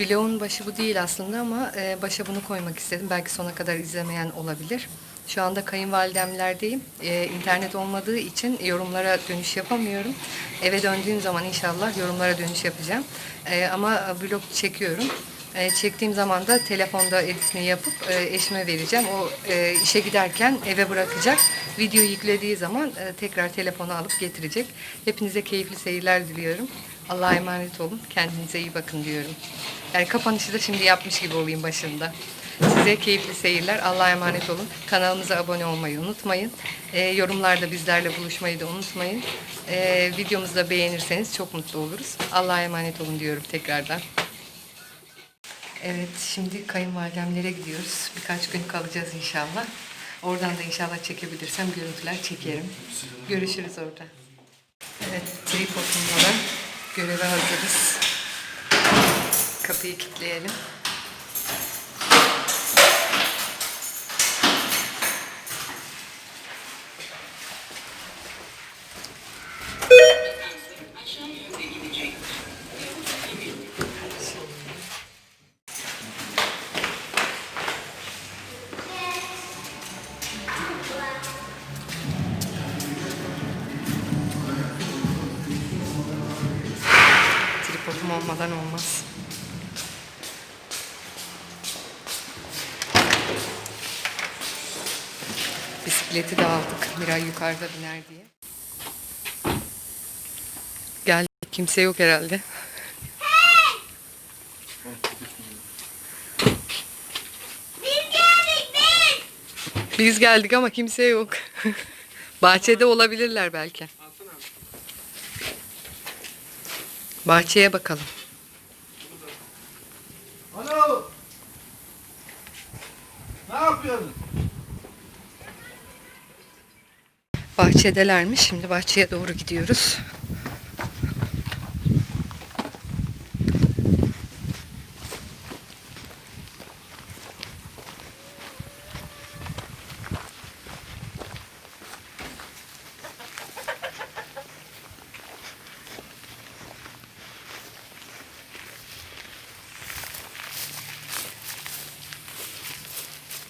Vlogun başı bu değil aslında ama e, başa bunu koymak istedim. Belki sona kadar izlemeyen olabilir. Şu anda kayınvalidemlerdeyim. E, internet olmadığı için yorumlara dönüş yapamıyorum. Eve döndüğüm zaman inşallah yorumlara dönüş yapacağım. E, ama vlog çekiyorum. E, çektiğim zaman da telefonda editini yapıp e, eşime vereceğim. O e, işe giderken eve bırakacak. Video yüklediği zaman e, tekrar telefonu alıp getirecek. Hepinize keyifli seyirler diliyorum. Allah'a emanet olun. Kendinize iyi bakın diyorum. Yani kapanışı da şimdi yapmış gibi olayım başında. Size keyifli seyirler. Allah'a emanet olun. Kanalımıza abone olmayı unutmayın. E, yorumlarda bizlerle buluşmayı da unutmayın. E, videomuzu da beğenirseniz çok mutlu oluruz. Allah'a emanet olun diyorum tekrardan. Evet, şimdi kayınvalidemlere gidiyoruz. Birkaç gün kalacağız inşallah. Oradan da inşallah çekebilirsem görüntüler çekerim. Görüşürüz orada. Evet, tripodumda da göreve hazırız. Kapıyı kilitleyelim. Olmadan olmaz. Bisikleti de aldık. Miray yukarıda biner diye. Geldik. Kimse yok herhalde. Biz geldik ama kimse yok. Bahçede olabilirler belki. Bahçeye bakalım. Alo. Ne yapıyorsun? Bahçedelermiş. Şimdi bahçeye doğru gidiyoruz.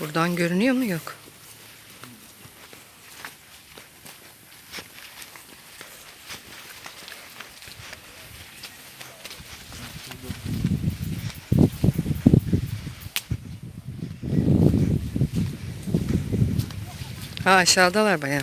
Buradan görünüyor mu? Yok. Ha aşağıdalar bayağı.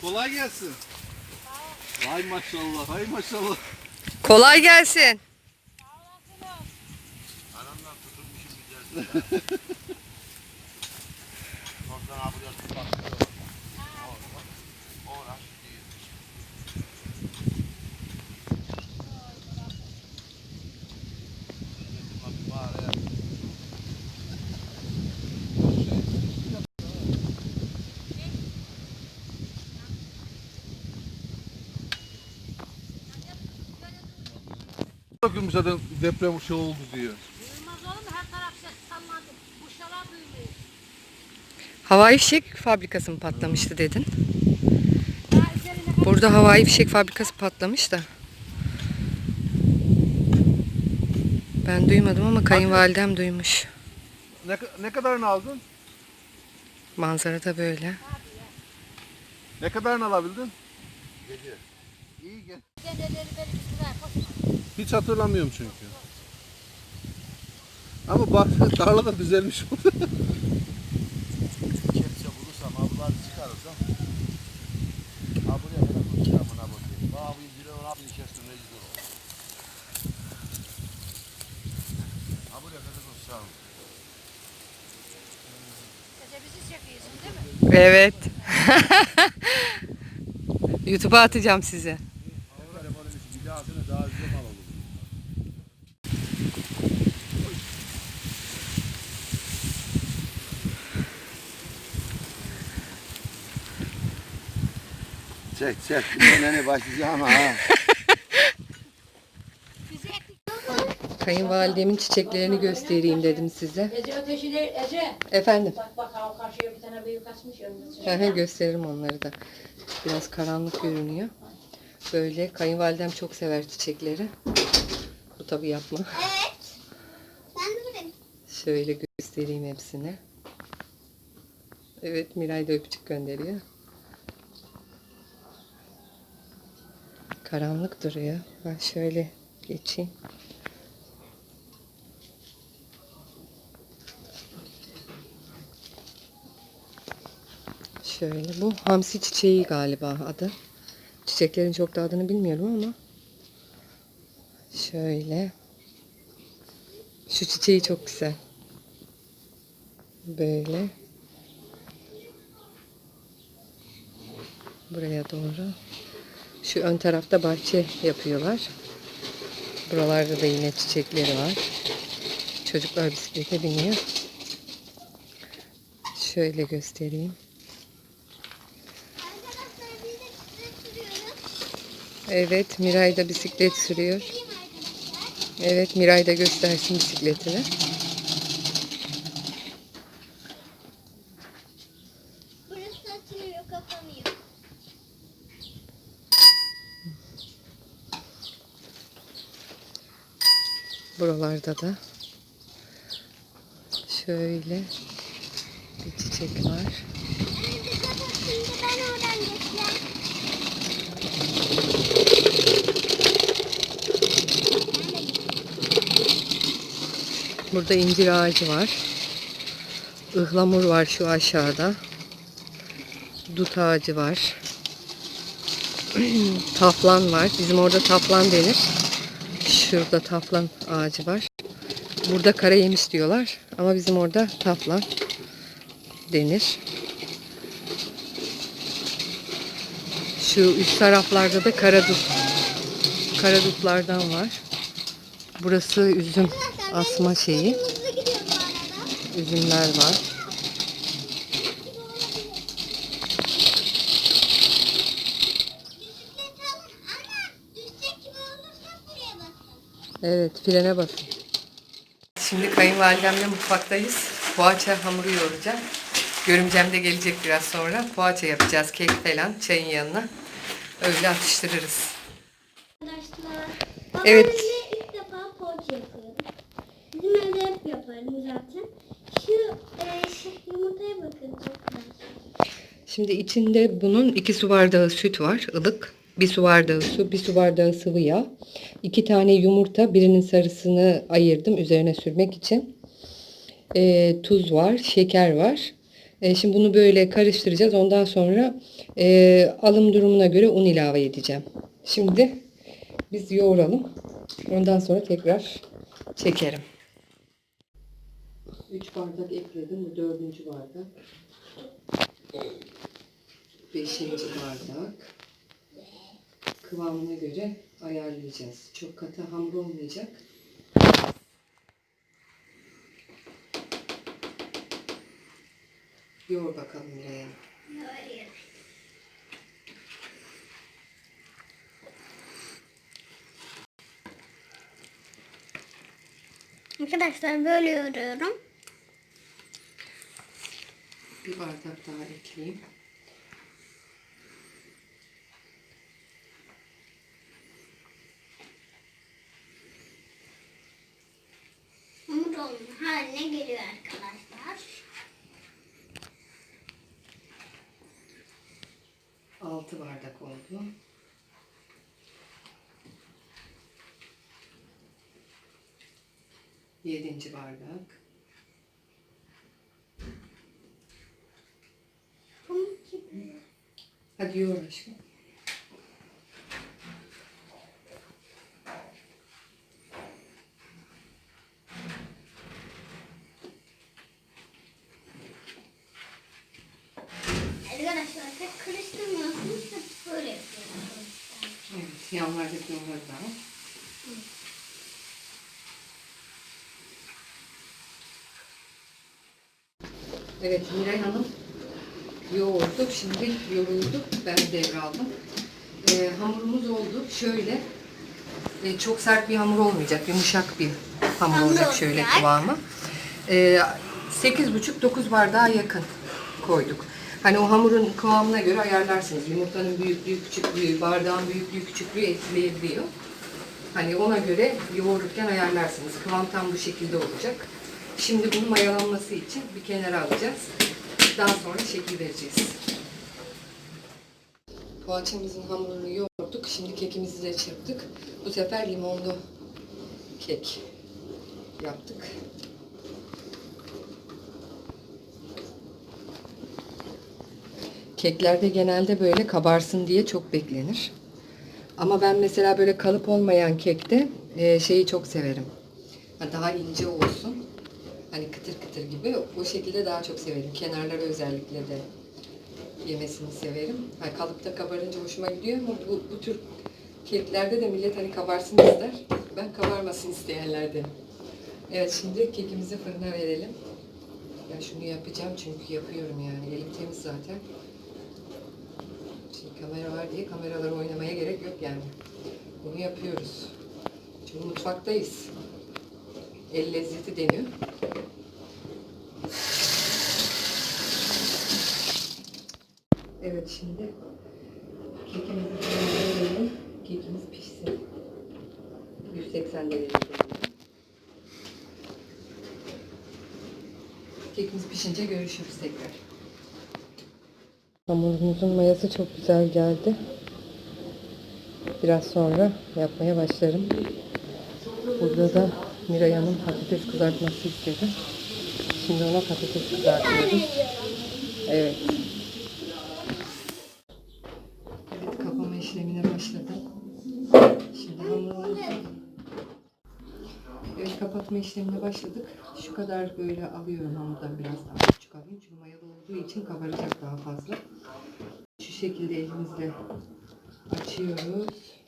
Kolay gelsin. Hay maşallah, hay maşallah. Kolay gelsin. Bakın zaten deprem şey oldu diye. Havai fişek fabrikası mı patlamıştı dedin? Burada havai fişek fabrikası patlamış da. Ben duymadım ama kayınvalidem duymuş. Ne, ne kadarını aldın? Manzara da böyle. Ne kadarını alabildin? Gece. İyi gel. Hiç hatırlamıyorum çünkü. Ama bak tarla da düzelmiş oldu. Kepçe bulursam, ablaları çıkarırsam buraya kadar koşacağım buna bakayım. Bana bu indire ona bir kestim rezil olur. Ha buraya kadar koşacağım. Dede bizi çekiyorsun değil mi? Evet. YouTube'a atacağım size. Telefonun içi bir dahasını daha güzel mal olur. Çek çek. Dinlene başlayacağım ha. Kayınvalidemin çiçeklerini göstereyim dedim size. Ece öteşiler Ece. Efendim. Bak bak ha o karşıya bir tane büyük açmış. Hı hı, gösteririm onları da. Biraz karanlık görünüyor. Böyle kayınvalidem çok sever çiçekleri. Bu tabi yapma. Evet. Ben de buradayım. Şöyle göstereyim hepsini. Evet Miray da öpücük gönderiyor. Karanlık duruyor. Ben şöyle geçeyim. Şöyle bu hamsi çiçeği galiba adı. Çiçeklerin çok da adını bilmiyorum ama şöyle şu çiçeği çok güzel. Böyle. Buraya doğru. Şu ön tarafta bahçe yapıyorlar. Buralarda da yine çiçekleri var. Çocuklar bisiklete biniyor. Şöyle göstereyim. Evet Miray da bisiklet sürüyor. Evet Miray da göstersin bisikletini. Buralarda da şöyle bir çiçek var. Burada incir ağacı var. Ihlamur var şu aşağıda. Dut ağacı var. taflan var. Bizim orada taflan denir. Şurada taflan ağacı var. Burada kara yemiş diyorlar. Ama bizim orada taflan denir. Şu üst taraflarda da karadut. Karadutlardan var. Burası üzüm asma şeyi. Üzümler var. Evet, frene basın. Şimdi kayınvalidemle mutfaktayız. Poğaça hamuru yoğuracağım. Görümcem de gelecek biraz sonra. Poğaça yapacağız, kek falan çayın yanına. Öyle atıştırırız. Arkadaşlar. Evet. Babamla ilk defa poğaça yapıyorum. Bizim evde hep yaparım zaten. Şu e, şey, yumurtaya bakın çok güzel. Şimdi içinde bunun iki su bardağı süt var, ılık. Bir su bardağı su, bir su bardağı sıvı yağ. iki tane yumurta, birinin sarısını ayırdım üzerine sürmek için. Ee, tuz var, şeker var. Ee, şimdi bunu böyle karıştıracağız. Ondan sonra e, alım durumuna göre un ilave edeceğim. Şimdi biz yoğuralım. Ondan sonra tekrar çekerim. 3 bardak ekledim. Bu dördüncü bardak. Beşinci bardak. Kıvamına göre ayarlayacağız. Çok katı hamur olmayacak. Yoğur bakalım Miray'a. Arkadaşlar böyle yoruyorum. Bir bardak daha ekleyeyim. Hamur olma haline geliyor arkadaşlar. Altı bardak oldu. Yedinci bardak. Hadi yoğur aşkım. Arkadaşlar pek karıştırmıyorsunuz böyle yapıyorsunuz. Evet, yanlardaki da al. Evet Miray Hanım yoğurdu. Şimdi yoruldu. Ben devraldım. Ee, hamurumuz oldu. Şöyle e, çok sert bir hamur olmayacak. Yumuşak bir hamur, Hamur olacak şöyle olacak. kıvamı. Ee, 8,5-9 bardağa yakın koyduk. Hani o hamurun kıvamına göre ayarlarsınız. Yumurtanın büyüklüğü, küçüklüğü, bardağın büyüklüğü, küçüklüğü etkileyebiliyor. Hani ona göre yoğururken ayarlarsınız. Kıvam tam bu şekilde olacak. Şimdi bunun mayalanması için bir kenara alacağız. Daha sonra şekil vereceğiz. Poğaçamızın hamurunu yoğurduk. Şimdi kekimizi de çırptık. Bu sefer limonlu kek yaptık. Keklerde genelde böyle kabarsın diye çok beklenir. Ama ben mesela böyle kalıp olmayan kekte e, şeyi çok severim. Ha, Daha ince olsun. Hani kıtır kıtır gibi. O şekilde daha çok severim. Kenarları özellikle de yemesini severim. Ha, kalıpta kabarınca hoşuma gidiyor ama bu, bu tür keklerde de millet hani kabarsın ister. Ben kabarmasın isteyenlerden. Evet şimdi kekimizi fırına verelim. Ben şunu yapacağım çünkü yapıyorum yani. Elim temiz zaten. Şimdi kamera var diye kameralara oynamaya gerek yok yani. Bunu yapıyoruz. Çünkü mutfaktayız. El lezzeti deniyor. Evet şimdi kekimizi verelim. Kekimiz pişsin. 180 derecede. Kekimiz pişince görüşürüz tekrar. Hamurumuzun mayası çok güzel geldi. Biraz sonra yapmaya başlarım. Burada da Miray Hanım patates kızartması istedi. Şimdi ona patates kızartıyoruz. Evet. Evet, işlemine başladık. Şu kadar böyle alıyorum hamurdan biraz daha küçük alayım. Çünkü mayalı olduğu için kabaracak daha fazla. Şu şekilde elimizle açıyoruz.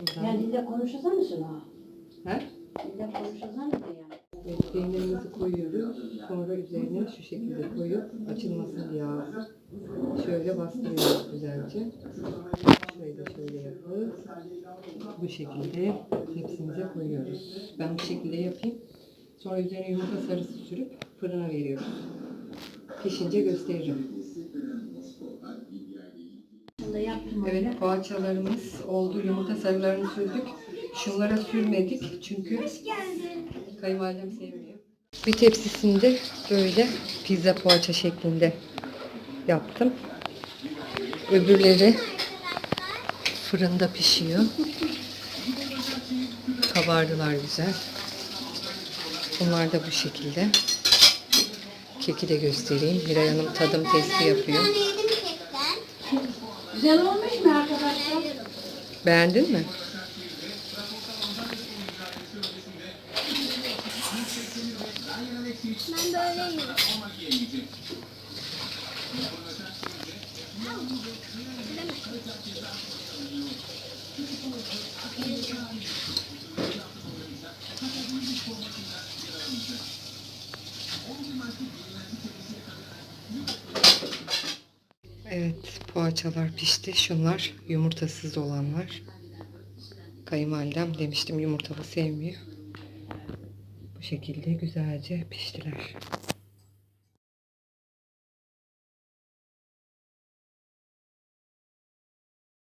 Buradan. Yani dille konuşursan mısın ha? He? Dille konuşursan mı yani? Evet, peynirimizi koyuyoruz. Sonra üzerine şu şekilde koyup açılmasın diye. Şöyle bastırıyoruz güzelce. Şöyle şöyle yapıp bu şekilde hepsimize koyuyoruz. Ben bu şekilde yapayım. Sonra üzerine yumurta sarısı sürüp fırına veriyoruz. Pişince gösteririm. Evet poğaçalarımız oldu. Yumurta sarılarını sürdük. Şunlara sürmedik çünkü kayınvalidem sevmiyor. Bir tepsisinde böyle pizza poğaça şeklinde yaptım. Öbürleri fırında pişiyor. Kabardılar güzel. Bunlar da bu şekilde. Keki de göstereyim. Miray Hanım tadım testi yapıyor. Güzel olmuş mu arkadaşlar? Beğendin mi? Ben böyle yiyorum. Evet, poğaçalar pişti. Şunlar yumurtasız olanlar. Kayınvalidem demiştim yumurtalı sevmiyor. Bu şekilde güzelce piştiler.